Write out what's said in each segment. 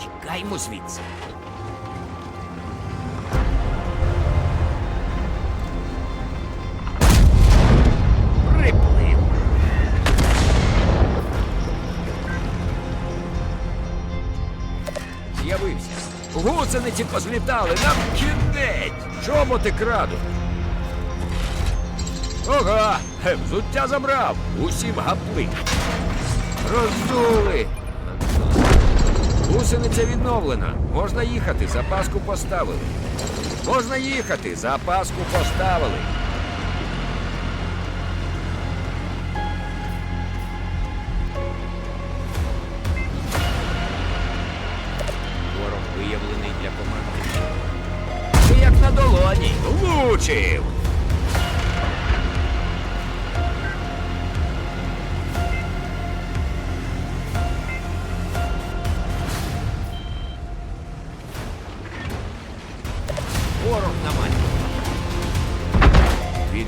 Тікаймо звідси. Приплив. З'явився. Гусениці позлітали, нам кінець. Чоботи крадуть. Ага, Ге, взуття забрав. Усім гапли. Роздули. Гусениця відновлена. Можна їхати, запаску поставили. Можна їхати, запаску поставили. Ворог виявлений для команди. Ти як на долоні. Влучив. Ворог на мене. Від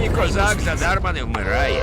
справжній козак задарма не вмирає.